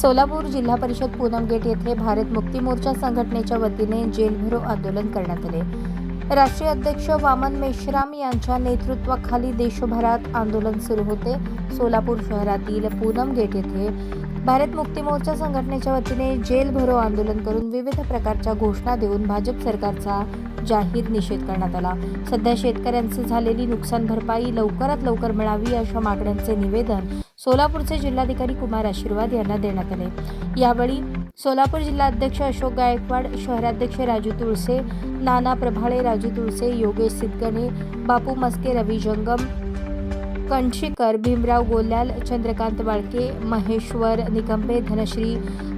सोलापूर जिल्हा परिषद पूनम गेट येथे भारत मुक्ती मोर्चा संघटनेच्या वतीने जेलभरो आंदोलन करण्यात आले. राष्ट्रीय अध्यक्ष वामन मेश्राम यांच्या नेतृत्वाखाली देशभरात आंदोलन सुरू होते. सोलापूर शहरातील पूनम गेट येथे भारत मुक्ती मोर्चा संघटनेच्या वतीने जेल भरो आंदोलन करून विविध प्रकारच्या घोषणा देऊन भाजप सरकारचा जाहीर निषेध करण्यात आला. सध्या शेतकऱ्यांची झालेली नुकसान भरपाई लवकरात लवकर मिळावी अशा मागण्यांचे निवेदन सोलापूरचे जिल्हाधिकारी कुमार आशीर्वाद यांना देण्यात आले. यावेळी सोलापूर जिल्हाध्यक्ष अशोक गायकवाड शहराध्यक्ष राजू तुळसे नाना प्रभाळे राजू तुळसे योगेश सिद्धगणे बापू मस्के रवी जंगम कणशीकर भीमराव गोल्याल चंद्रकांत बाळके महेश्वर निकंबे धनश्री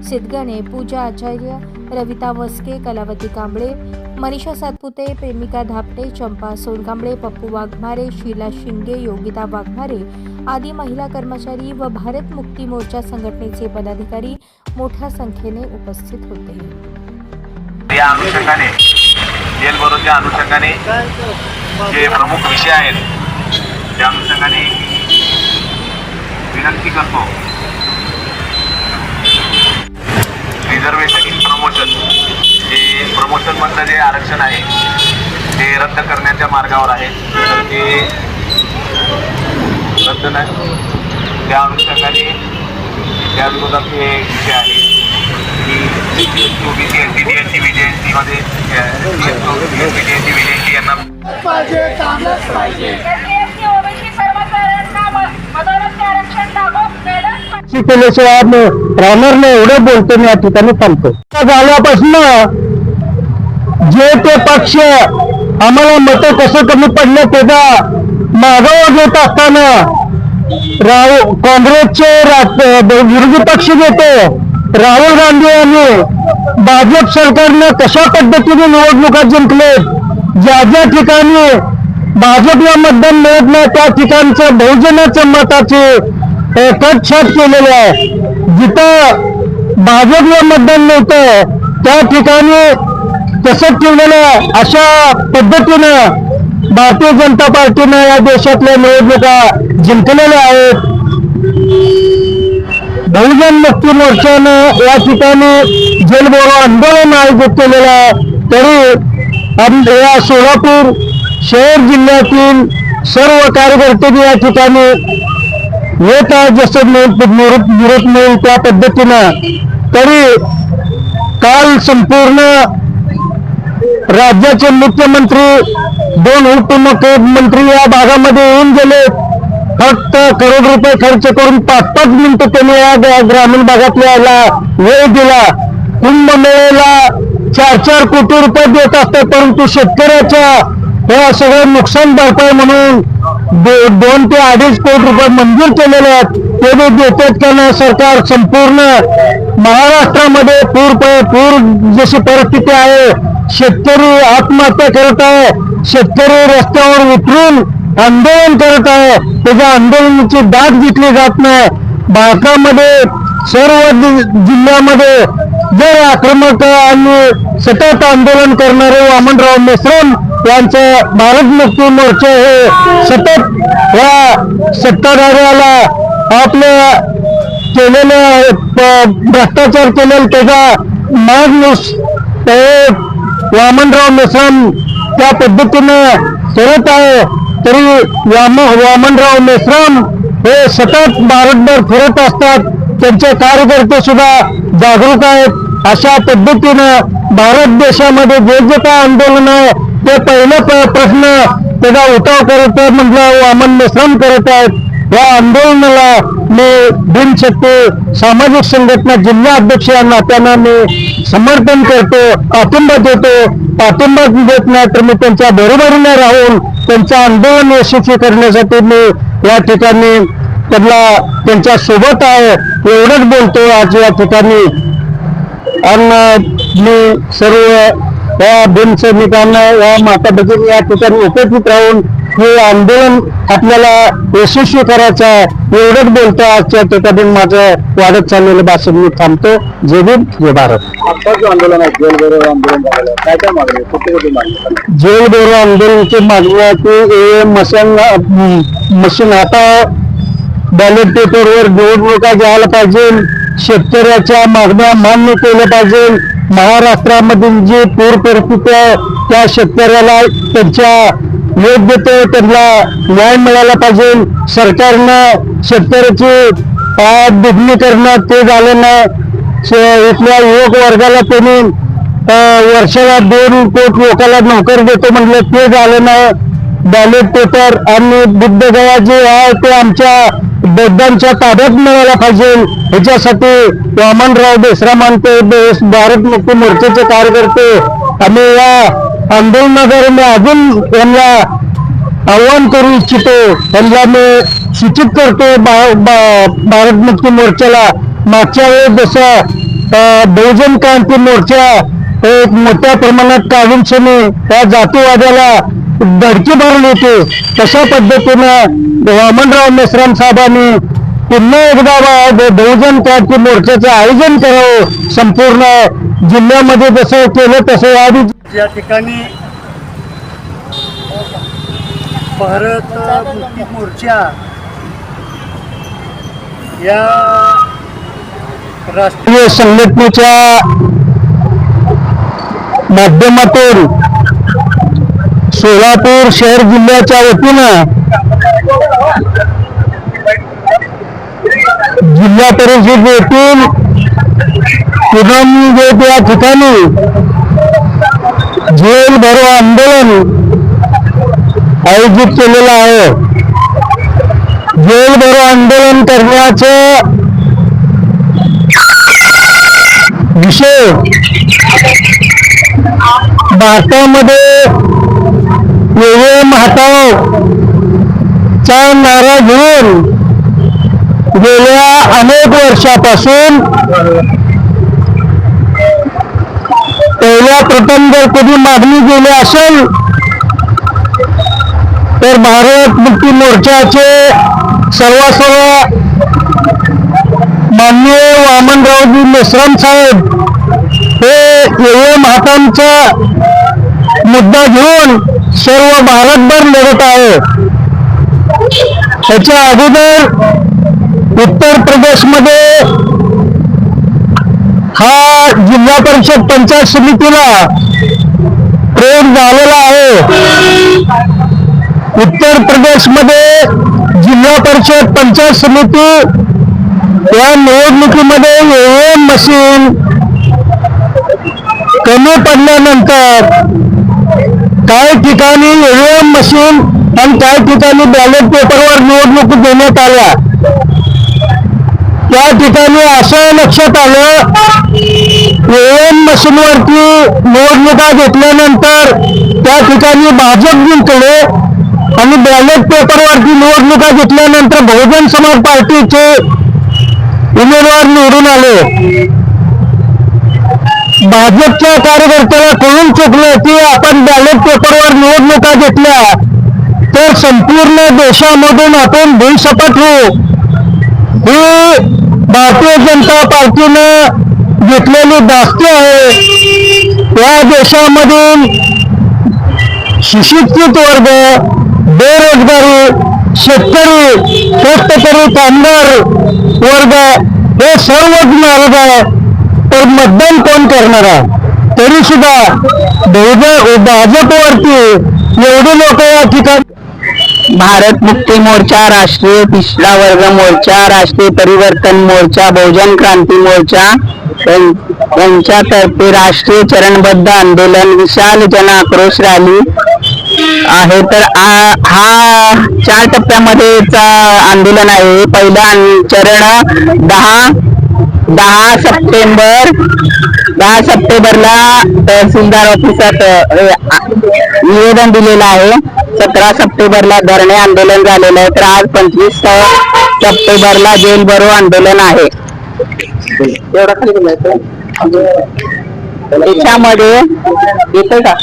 सिद्धगणे पूजा आचार्य रविता मस्के कलावती कांबळे मनीषा सातपुते प्रेमिका धापटे चंपा सोनकांबळे पप्पू वाघमारे शीला शिंगे योगिता वाघमारे आदी महिला कर्मचारी व भारत मुक्ती मोर्चा संघटनेचे पदाधिकारी मोठ्या संख्येने उपस्थित होते. या अनुषंगाने जेल अनुषंगाने जे प्रमुख विषय आहेत त्या अनुषंगाने विनंती करतो. रिझर्वेशन इन प्रमोशन जे प्रमोशनमधलं जे आरक्षण आहे ते रद्द करण्याच्या मार्गावर आहे. तर ते रद्द नाही. त्या अनुषंगाने त्या विरोधात हे विषय आहे की S T S T S S T यांना एवढं बोलतो मी या ठिकाणी थांबतो. झाल्यापासून जे ते पक्ष आम्हाला मत कसं कमी पडलं त्याचा मागोवा घेत असताना राहुल काँग्रेसचे विरोधी पक्ष नेते राहुल गांधी यांनी भाजप सरकारनं कशा पद्धतीने निवडणुका जिंकले ज्या ज्या ठिकाणी भाजपला मतदान मिळत नाही त्या ठिकाणचं बहुजनाचं मताचे कटछाट केलेले आहे. जिथं भाजपला मतदान नव्हतं त्या ठिकाणी तसंच ठेवलेलं अशा पद्धतीनं भारतीय जनता पार्टीनं या देशातल्या निवडणुका जिंकलेल्या आहेत. बहुजन मुक्ती मोर्चानं या ठिकाणी जेलबोरो आंदोलन आयोजित केलेलं आहे. तरी या सोलापूर शहर जिल्ह्यातील सर्व कार्यकर्ते या ठिकाणी येत आहे जसं निरोप निरोप मिळेल त्या पद्धतीनं. तरी काल संपूर्ण राज्याचे मुख्यमंत्री दोन उपमुख्यमंत्री या भागामध्ये येऊन गेले. फक्त करोड रुपये खर्च करून पाच पाच मिनिटं त्यांनी या ग्रामीण भागातल्या वेळ दिला. कुंभमेळ्याला चार चार कोटी रुपये देत असतात परंतु शेतकऱ्याच्या हे सगळं नुकसान भरपाई म्हणून दो- दोन ते अडीच कोटी रुपये मंजूर केलेले आहेत. ते बी देतात का नाही सरकार संपूर्ण महाराष्ट्रामध्ये पूर प- पूर जशी परिस्थिती आहे शेतकरी आत्महत्या करत आहे. शेतकरी रस्त्यावर उतरून आंदोलन करत आहे. त्याच्या आंदोलनाची दाद घेतली जात नाही. भारतामध्ये सर्व जिल्ह्यामध्ये जर आक्रमक आणि सतत आंदोलन करणारे वामनराव मेश्रम यांचं भारत मुक्ती मोर्चा हे सतत या सत्ताधाऱ्याला आपल्या केलेल्या भ्रष्टाचार केलेला त्याचा मागणूस हे वामनराव मेश्रम त्या पद्धतीनं करत आहे. तरी वाम वामनराव मेश्राम हे सतत भारतभर फिरत असतात. त्यांचे कार्यकर्ते सुद्धा जागरूक आहेत. अशा पद्धतीनं भारत देशामध्ये जे जे काय आंदोलन आहे ते पहिलं प्रश्न त्याचा उठाव करत आहे म्हटलं वामन मेश्राम करत आहेत. या आंदोलनाला मी बिनशक्ती सामाजिक संघटना जिल्हा अध्यक्ष या नात्यानं मी समर्थन करतो पाठिंबा देतो. पाठिंबा देत नाही तर मी त्यांच्या बरोबरीने राहून त्यांचं आंदोलन यशस्वी करण्यासाठी मी या ठिकाणी त्यांना त्यांच्यासोबत आहे एवढंच बोलतो आज या ठिकाणी. आणि मी सर्व या बिनसैनिकांना या माता भगिनी या ठिकाणी उपस्थित राहून हे आंदोलन आपल्याला यशस्वी करायचं आहे. एवढंच बोलतो आजच्या ठिकाणी माझं वाढत चाललेलं भाषण मी थांबतो. भीम जय भारत. आता जो आंदोलन आहे जेल बरोबर आंदोलन झालेलं आहे. काय काय मागणी? जेल बोरो आंदोलनाची मागणी आहे की हे मशीन मशीन आता बॅलेट पेपरवर निवडणुका घ्यायला पाहिजे. शेतकऱ्याच्या मागण्या मान्य केल्या पाहिजे. महाराष्ट्रामधील जी पूर परिस्थिती आहे त्या शेतकऱ्याला त्यांच्या योग्य देतो त्यांना न्याय मिळाला पाहिजे. सरकारनं शेतकऱ्याची दुधनी करणं ते झालं नाही इथल्या युवक वर्गाला त्यांनी वर्षाला दोन कोट लोकांना नोकर देतो म्हटलं ते झालं नाही बॅलेट पेपर आणि बुद्धगया जे आहे ते आमच्या बौद्धांच्या ताब्यात मिळायला पाहिजे. ह्याच्यासाठी वामनराव देसरा मानते भारत मुक्ती मोर्चाचे कार्यकर्ते. आम्ही या आंदोलनाद्वारे मी अजून यांना आव्हान करू इच्छितो. त्यांना मी सूचित करतो भारत मुक्ती मोर्चाला मागच्या वेळेस जसा बहुजन क्रांती मोर्चा एक मोठ्या प्रमाणात काढूनशनी त्या जातीवाद्याला धडकी भरली होती. तशा पद्धतीनं वामनराव मेश्राम साहेबांनी पुन्हा एकदा बहुजन क्रांती मोर्चाचं आयोजन करावं. संपूर्ण जिल्ह्यामध्ये जसं केलं तसं आधी या ठिकाणी भारत मुक्ती मोर्चा या राष्ट्रीय राष्ट्रीय संघटनेच्या माध्यमातून सोलापूर शहर जिल्ह्याच्या वतीनं जिल्हा परिषद येथील पूनम या ठिकाणी जेल भरो आंदोलन आयोजित केलेलं आहे. जेल भरो आंदोलन करण्याचा विषय भारतामध्ये एवढे चा नारा घेऊन गेल्या अनेक वर्षापासून पहिल्या प्रथम जर कधी मागणी गेली असेल तर भारत मुक्ती मोर्चाचे सर्वस्व माननीय वामनरावजी मेश्राम साहेब हे एम हातांचा मुद्दा घेऊन सर्व भारतभर लढत आहे. त्याच्या अगोदर उत्तर प्रदेशमध्ये हा जिल्हा परिषद पंचायत समितीला प्रयोग झालेला आहे. उत्तर प्रदेशमध्ये जिल्हा परिषद पंचायत समिती या निवडणुकीमध्ये एम मशीन कमी पडल्यानंतर काही ठिकाणी एम मशीन आणि काही ठिकाणी बॅलेट पेपरवर निवडणूक देण्यात आल्या. त्या ठिकाणी असं लक्षात आलं. एम मशीनवरती निवडणुका घेतल्यानंतर त्या ठिकाणी भाजप जिंकले आणि बॅलेट पेपरवरती निवडणुका घेतल्यानंतर बहुजन समाज पार्टीचे उमेदवार निवडून आले. भाजपच्या कार्यकर्त्याला कळून चुकलं की आपण बॅलेट पेपरवर निवडणुका घेतल्या? तर संपूर्ण देशामधून आपण भूसपट होऊ ही भारतीय जनता पार्टीनं घेतलेली दास्ती आहे. या देशामधील सुशिक्षित वर्ग बेरोजगारी शेतकरी कष्टकरी कामगार वर्ग हे सर्वच नाराज आहे. तर मतदान कोण करणार आहे? तरी सुद्धा बहुजन भाजपवरती एवढे लोक या ठिकाणी भारत मुक्ती मोर्चा राष्ट्रीय पिछड़ा वर्ग मोर्चा राष्ट्रीय परिवर्तन मोर्चा बहुजन क्रांती मोर्चा यांच्यातर्फे राष्ट्रीय चरणबद्ध आंदोलन विशाल जन आक्रोश रॅली आहे. तर हा चार टप्प्यामध्येचा आंदोलन आहे. पहिला चरण दहा दहा सप्टेंबर दहा सप्टेंबरला तहसीलदार ऑफिसात निवेदन दिलेलं आहे. सतरा सप्टेंबरला धरणे आंदोलन झालेलं आहे. तर आज पंचवीस सप्टेंबरला जेल भरो आंदोलन आहे. त्याच्यामध्ये का?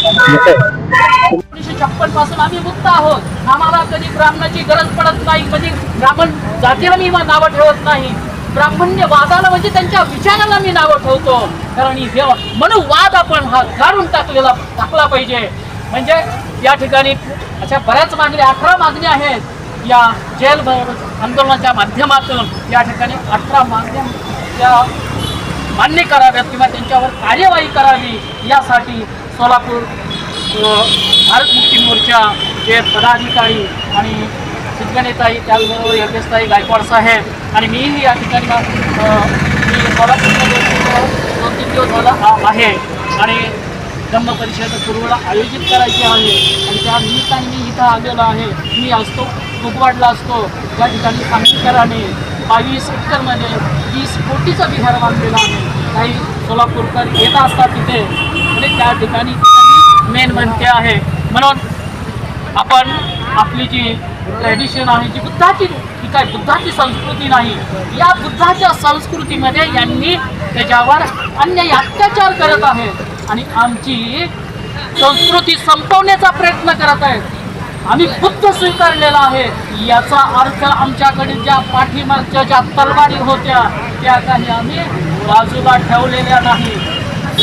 छप्पनपासून आम्ही मुक्त आहोत. आम्हाला कधी ब्राह्मणाची गरज पडत नाही. कधी ब्राह्मण जातीला मी नावं ठेवत नाही. ब्राह्मण्य वादाला म्हणजे त्यांच्या विचाराला मी नावं ठेवतो. कारण ही देव म्हणून वाद आपण हा काढून टाकलेला टाकला पाहिजे. म्हणजे या ठिकाणी अशा बऱ्याच मागण्या अठरा मागण्या आहेत. या जेल आंदोलनाच्या माध्यमातून या ठिकाणी अठरा मागण्या या मान्य कराव्यात किंवा त्यांच्यावर कार्यवाही करावी यासाठी सोलापूर भारत मुक्ती मोर्चाचे पदाधिकारी आणि सिद्धगणेताई त्याचबरोबर योगेशताई गायकवाड साहेब आणि मीही या ठिकाणी मी सोलापूरमध्ये दोन तीन दिवस झाला आहे. आणि धम्म परिषद पूर्वला आयोजित करायची आहे. आणि त्या निमित्ताने मी इथं आलेलो आहे. मी असतो कुपवाडला असतो. या ठिकाणी सांगलीकराने बावीस एकरमध्ये वीस कोटीचा विहार बांधलेला आहे. काही सोलापूरकर येत असतात तिथे. आणि त्या ठिकाणी मेन म्हणते आहे. म्हणून आपण आपली जी ट्रेडिशन आहे जी बुद्धाची ही काय बुद्धाची संस्कृती नाही या बुद्धाच्या संस्कृतीमध्ये यांनी त्याच्यावर अन्याय अत्याचार करत आहेत आणि आमची संस्कृती संपवण्याचा प्रयत्न करत आहेत. आम्ही बुद्ध स्वीकारलेला आहे. याचा अर्थ आमच्याकडे ज्या पाठीमागच्या ज्या तलवारी होत्या त्या काही आम्ही बाजूला ठेवलेल्या नाही.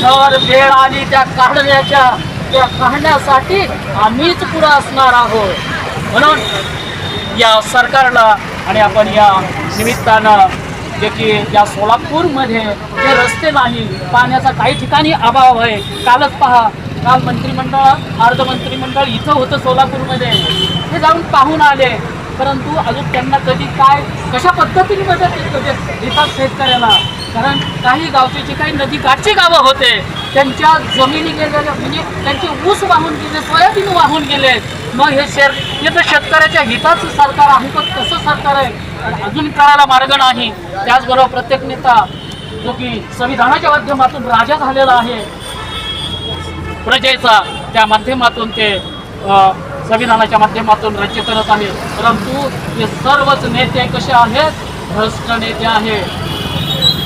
सर वेळ आली त्या काढण्याच्या त्या काढण्यासाठी आम्हीच पुढं असणार आहोत. म्हणून या सरकारला आणि आपण या निमित्तानं देखील या सोलापूरमध्ये जे रस्ते नाही पाण्याचा काही ठिकाणी अभाव आहे. कालच पहा काल मंत्रिमंडळ अर्ध मंत्रिमंडळ इथं होतं सोलापूरमध्ये. ते जाऊन पाहून आले. परंतु अजून त्यांना कधी काय कशा पद्धतीने मदत देतात शेतकऱ्याला कारण काही गावचे जे काही नदीकाठची गावं होते त्यांच्या जमिनी गेलेल्या म्हणजे त्यांचे ऊस वाहून गेले सोयाबीन वाहून गेले मग हे शेर हे तर शेतकऱ्याच्या हिताचं सरकार आहे पण कसं सरकार आहे? अजून कळायला मार्ग नाही. त्याचबरोबर प्रत्येक नेता जो की संविधानाच्या माध्यमातून राजा झालेला आहे प्रजेचा त्या माध्यमातून ते संविधानाच्या माध्यमातून राज्य करत आहे. परंतु हे सर्वच नेते कसे आहेत? भ्रष्ट नेते आहेत.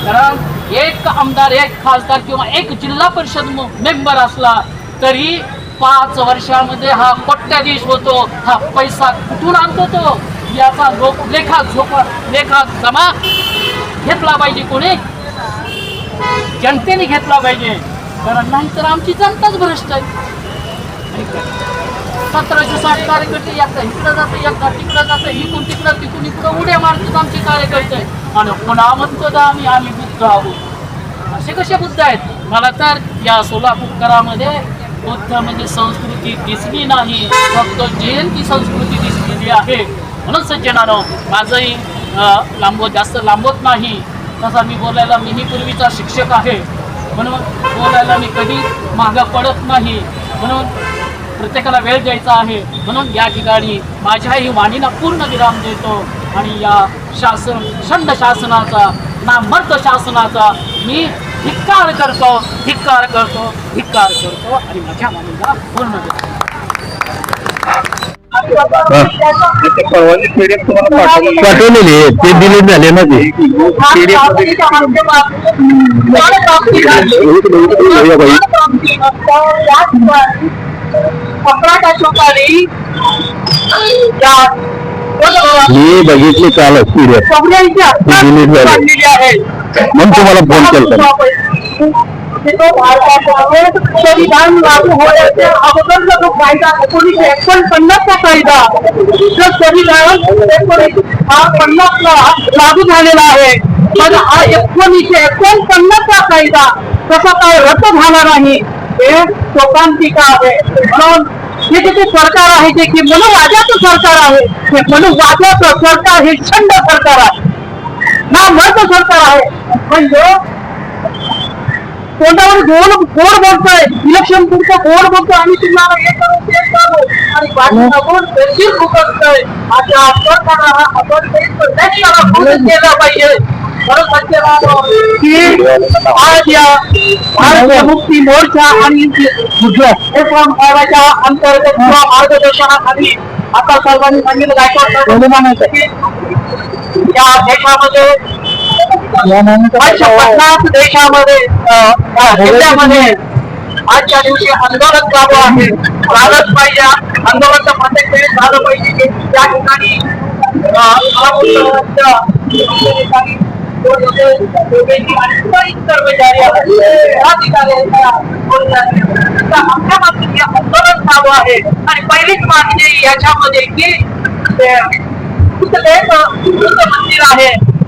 कारण एक आमदार एक खासदार किंवा एक जिल्हा परिषद मेंबर असला तरी पाच वर्षामध्ये हा कोट्याधीश होतो. हा पैसा कुठून आणतो तो? याचा लोक लेखा झोप लेखा जमा घेतला पाहिजे कोणी? जनतेने घेतला पाहिजे. कारण नाहीतर आमची जनताच भ्रष्ट आहे. सतराशे साठ कार्यकर्ते एकदा इकडं जातं एकदा तिकडं जातं इकडून तिकडं तिकडून इकडं उड्या मारतात आमचे कार्यकर्ते. आणि पुन्हा म्हणतो तर आम्ही आम्ही बुद्ध आहोत. असे कसे बुद्ध आहेत? मला तर या सोलापूरकरामध्ये बुद्ध म्हणजे संस्कृती दिसली नाही. फक्त जयंती संस्कृती दिसलेली आहे. म्हणून सज्जनानं माझंही लांबवत जास्त लांबवत नाही. तसा मी बोलायला मीही पूर्वीचा शिक्षक आहे. म्हणून बोलायला मी कधी मागं पडत नाही. म्हणून प्रत्येकाला वेळ द्यायचा आहे. म्हणून या ठिकाणी माझ्याही वाणीला पूर्ण विराम देतो. आणि या शासन शंड शासनाचा नामर्थ शासनाचा मी धिक्कार करतो धिक्कार करतो धिक्कार करतो आणि माझ्या वाणीला पूर्ण पाठवलेली आहे. ते डिलीट झाले ना ते हे. मी बघितली काल पीडीएफ डिलीट झाले म्हणून तुम्हाला फोन केला संविधान लागू होण्याच्या अगोदरचा जो कायदा एकोणीसशे एकोणपन्नासचा कायदा जो संविधान एकोणीस हा पन्नासला लागू झालेला आहे. पण हा एकोणीसशे एकोणपन्नासचा कायदा कसा काय रद्द झाला नाही. हे शोकांतिका आहे. म्हणून हे जे ते सरकार आहे जे की मनोवाद्याचं सरकार आहे हे मनोवाद्याचं सरकार हे छंद सरकार आहे. ना मर्द सरकार आहे. म्हणजे तोंडावर गोड गोड बोलतोय? इलेक्शन पुरतं गोड बोलतोय तुम्हाला हे करू ते करू आणि बाजूला आता हा आपण त्याला बोलून केलं पाहिजे. म्हणून सत्यवाद की आज या भारतीय मुक्ती मोर्चा आणि अंतर्गत किंवा मार्गदर्शनाखाली आता सर्वांनी सांगितलं गायकवाड या देशामध्ये पन्नास देशामध्ये जिल्ह्यामध्ये आजच्या दिवशी आंदोलन चालू आहे. झालंच पाहिजे. आंदोलन प्रत्येक वेळेस झालं पाहिजे. की त्या ठिकाणी कर्मचारी आमच्या हे आंदोलन चालू आहे आणि पहिलीच मागणी याच्यामध्ये की बुद्ध मंदिर आहे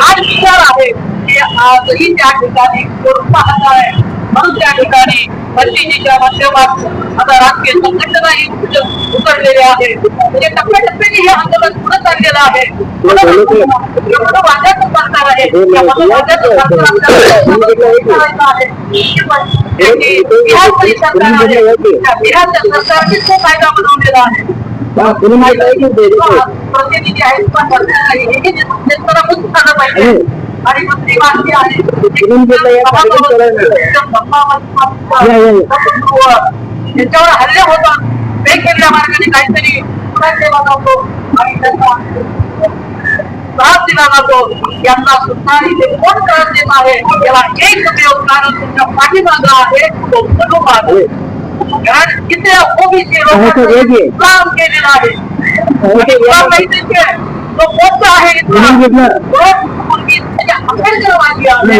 हाच विचार आहे आजही त्या ठिकाणी पाहत आहे. म्हणून त्या ठिकाणी पंडितीच्या माध्यमातून आता राजकीय संघटनाही उतरलेले आहे. म्हणजे टप्प्याटप्प्याने हे आंदोलन पुढे चाललेलं आहे. एवढं वाद्याचं सरकार आहे. बिहारच्या सरकारने तो कायदा बनवलेला आहे. प्रतिनिधी आहेत पण. हे झालं पाहिजे आणि त्यांच्यावर हल्ले होतात वेगवेगळ्या मार्गाने काहीतरी त्रास जातो आणि त्यांना त्रास दिला जातो यांना सुद्धा इथे कोण त्रास देत आहे याला एक उपयोग कारण तुमच्या पाठीमागं आहे तो मनोभाग आहे कारण इथे ओबीसी लोकांनी काम केलेलं आहे तुला माहितीच आहे, तो? तो आंबेडकरवादी आहे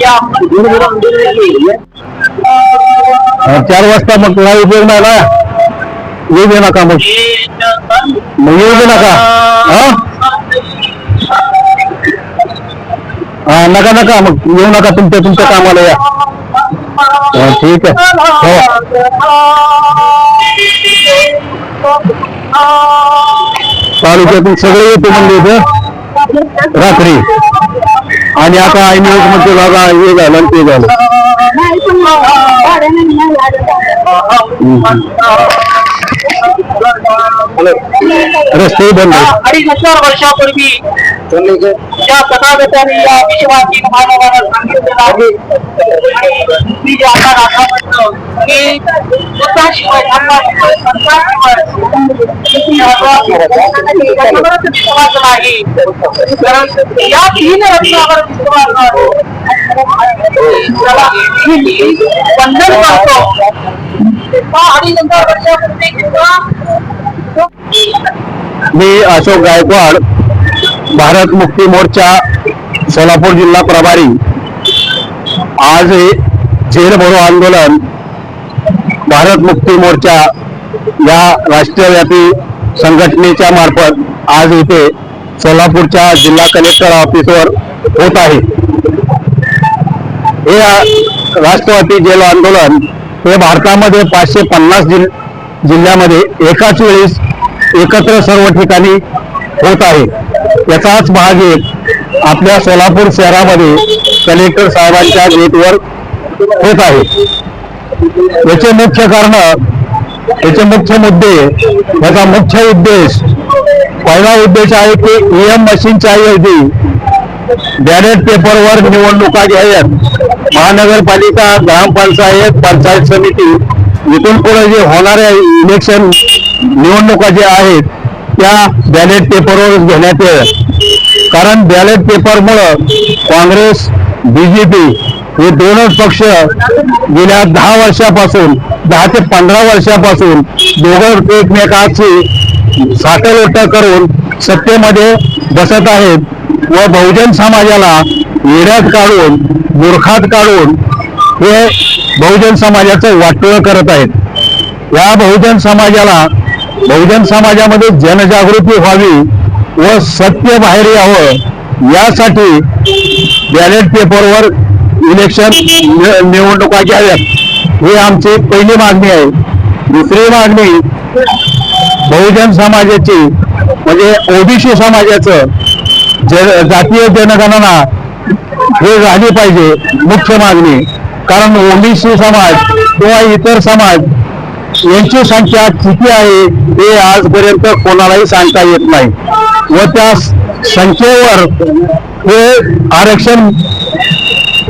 या चार वाजता मग तुला उपयोग नाही ना। येऊ दे नका मग मग येऊ दे नका हा? हा नका नका मग येऊ नका तुमच्या तुमच्या कामाला या ठीक आहे तालुक्यातून सगळे येतो म्हणजे इथं. रात्री. आणि आता आई न्यूजमध्ये म्हणजे बाबा हे झालं ते झालं. रस्ते बंद अडीच हजार वर्षापूर्वी ज्या तथागताने या विश्वाची मानवाला सांगितलेलं आहे आणि मी जे आता दाखवा म्हणतो की स्वतःशिवाय धर्माशिवाय संतांशिवाय त्याच्यावरच विश्वास नाही कारण या तीन रत्नावर विश्वास आहे त्याला मी वंदन करतो हा अडीच हजार वर्षापूर्वी किंवा मी अशोक गायकवाड भारत मुक्ती मोर्चा सोलापूर जिल्हा प्रभारी. आज हे झेल भरो आंदोलन भारत मुक्ती मोर्चा या राष्ट्रव्यापी संघटनेच्या मार्फत आज इथे सोलापूरच्या जिल्हा कलेक्टर ऑफिसवर होत आहे. हे राष्ट्रव्यापी राष्ट्रवादी जेल आंदोलन हे भारतामध्ये पाचशे पन्नास जिल जिल्ह्यामध्ये एकाच वेळेस एकत्र सर्व ठिकाणी होत आहे. याचाच भाग एक आपल्या सोलापूर शहरामध्ये कलेक्टर साहेबांच्या गेटवर होत आहे. याचे मुख्य कारण याचे मुख्य मुद्दे याचा मुख्य उद्देश पहिला उद्देश आहे की ईएम मशीनच्या ऐवजी बॅलेट पेपरवर निवडणुका घ्याव्यात महानगरपालिका ग्रामपंचायत पंचायत समिती इथून पुढे जे होणाऱ्या इलेक्शन निवडणुका ज्या आहेत त्या बॅलेट पेपरवर घेण्यात येईल. कारण बॅलेट पेपरमुळं काँग्रेस बीजेपी हे दोनच पक्ष गेल्या दहा वर्षापासून दहा ते पंधरा वर्षापासून दोघं एकमेकाची साखळोट करून सत्तेमध्ये बसत आहेत व बहुजन समाजाला येड्यात काढून मूर्खात काढून हे बहुजन समाजाचं वाटोळं करत आहेत. या बहुजन समाजाला बहुजन समाजामध्ये जनजागृती व्हावी व सत्य बाहेर यावं यासाठी बॅलेट पेपरवर इलेक्शन निवडणुका घ्याव्यात. हे आमची पहिली मागणी आहे. दुसरी मागणी बहुजन समाजाची म्हणजे ओबीसी समाजाचं ज- जातीय जनगणना हे झाली पाहिजे मुख्य मागणी. कारण ओबीसी समाज किंवा इतर समाज यांची संख्या किती आहे हे आजपर्यंत कोणालाही सांगता येत नाही. व त्या संख्येवर हे आरक्षण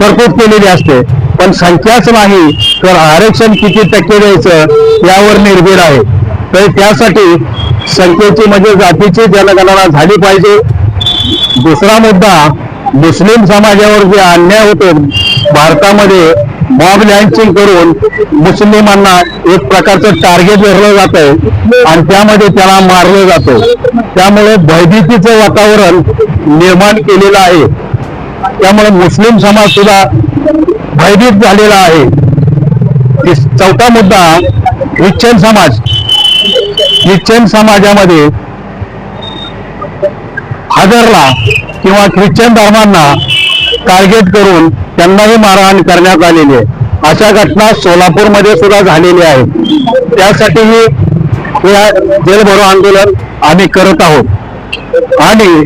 तरतूद केलेली असते. पण संख्याच नाही तर आरक्षण किती टक्के द्यायचं यावर निर्भर आहे. तर त्यासाठी संख्येची म्हणजे जातीची जनगणना झाली पाहिजे. दुसरा मुद्दा मुस्लिम समाजावर जे अन्याय होतो भारतामध्ये मॉब लँचिंग करून मुस्लिमांना एक प्रकारचं टार्गेट धरलं जात आहे आणि त्यामध्ये त्याला मारलं जातं त्यामुळे भयभीतीचं वातावरण निर्माण केलेलं आहे. त्यामुळे मुस्लिम समाज सुद्धा भयभीत झालेला आहे. चौथा मुद्दा ख्रिश्चन समाज. ख्रिश्चन समाजामध्ये हजरला किंवा ख्रिश्चन धर्मांना टार्गेट करून त्यांनाही मारहाण करण्यात आलेली आहे. अशा घटना सोलापूरमध्ये सुद्धा झालेल्या आहेत. त्यासाठीही जेलभरो आंदोलन आम्ही करत आहोत. आणि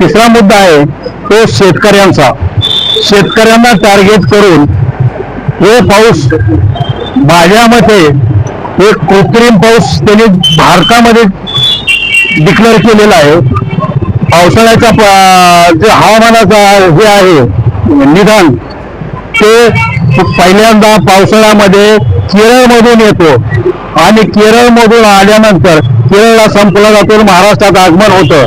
तिसरा मुद्दा आहे तो शेतकऱ्यांचा. शेतकऱ्यांना टार्गेट करून हे पाऊस माझ्या मते एक कृत्रिम पाऊस त्यांनी भारतामध्ये डिक्लेअर केलेला आहे. पावसाळ्याचा जे हवामानाचा हे आहे निदान ते पहिल्यांदा पावसाळ्यामध्ये केरळमधून येतो. आणि केरळमधून आल्यानंतर केरळला संपला जातो महाराष्ट्रात आगमन होतं.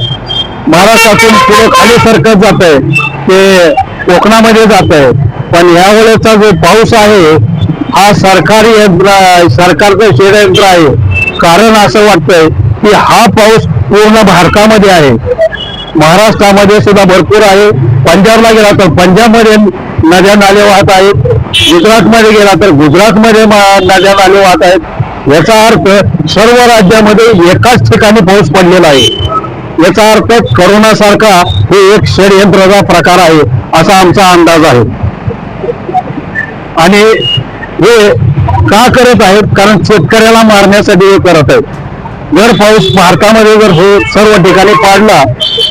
महाराष्ट्रातून पुढे खाली सरकत जात आहे ते कोकणामध्ये जात आहे पण यावेळेचा जो पाऊस आहे हा सरकारी यंत्र सरकारचं षडयंत्र आहे. कारण असं वाटतंय की हा पाऊस पूर्ण भारतामध्ये आहे. महाराष्ट्रामध्ये सुद्धा भरपूर आहे. पंजाबला गेला तर पंजाबमध्ये नद्या नाले वाहत आहेत. गुजरातमध्ये गेला तर गुजरातमध्ये नद्या नाले वाहत आहेत. याचा अर्थ सर्व राज्यामध्ये एकाच ठिकाणी पाऊस पडलेला आहे. याचा अर्थ करोनासारखा हे एक षडयंत्राचा प्रकार आहे असा आमचा अंदाज आहे. आणि हे का करत आहेत? कारण शेतकऱ्याला मारण्यासाठी हे करत आहेत. जर पाऊस भारतामध्ये जर हो सर्व ठिकाणी पाडला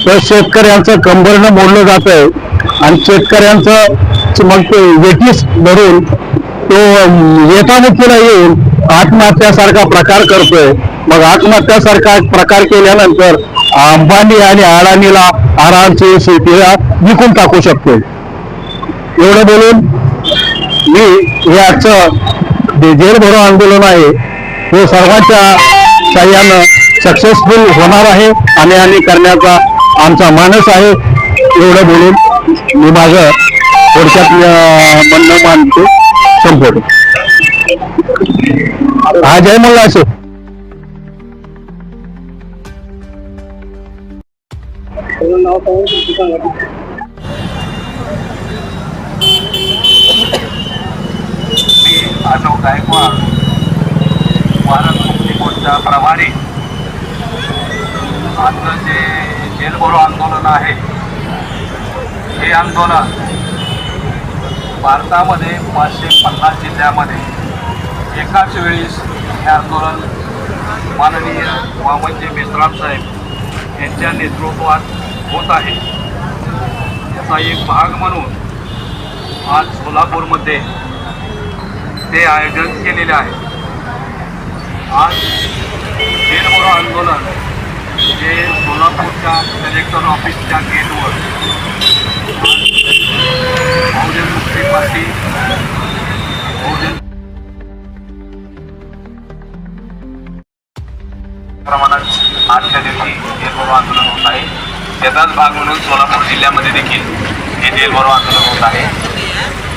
तर शेतकऱ्यांचं कंबरनं मोडलं जात आहे आणि शेतकऱ्यांचं मग ते वेटीस धरून तो येतामुखीला येऊन आत्महत्यासारखा प्रकार करतोय. मग आत्महत्यासारखा प्रकार केल्यानंतर अंबानी आणि अडाणीला आरामची शेतीला विकून टाकू शकतोय. एवढं बोलून मी हे आजचं जे जेल भरो आंदोलन आहे हे सर्वांच्या साह्यानं सक्सेसफुल होणार आहे. आणि आणि करण्याचा आमचा मानस आहे. एवढं बोलून मी माझं थोडक्यात म्हणणं मानतो संपवतो. हा जय मल्ला असो मी अशोक गायकवाड भारत मोर्चा प्रभारी. आजचं जे जेलभरो आंदोलन आहे हे आंदोलन भारतामध्ये पाचशे पन्नास जिल्ह्यामध्ये एकाच वेळेस हे आंदोलन माननीय वामनजी मेश्राम साहेब यांच्या नेतृत्वात होत आहे. याचा एक भाग म्हणून आज सोलापूरमध्ये ते आयोजन केलेले आहे. आज जेलभरो आंदोलन जे सोलापूरच्या कलेक्टर ऑफिसच्या गेटवर बहुजन मुक्ती पार्टी बहुजन प्रमाणात आजच्या दिवशी जेलभरो आंदोलन होत आहे. त्याचाच भाग म्हणून सोलापूर जिल्ह्यामध्ये देखील हे जेलभरो आंदोलन होत आहे.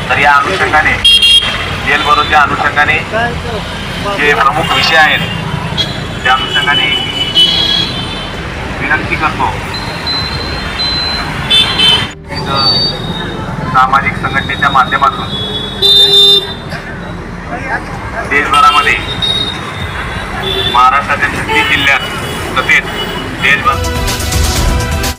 तर या अनुषंगाने जेलभरोच्या अनुषंगाने जे प्रमुख विषय आहेत त्या अनुषंगाने विनंती करतो. सामाजिक संघटनेच्या माध्यमातून देशभरामध्ये महाराष्ट्रातील छत्तीस जिल्ह्यात तसेच देशभर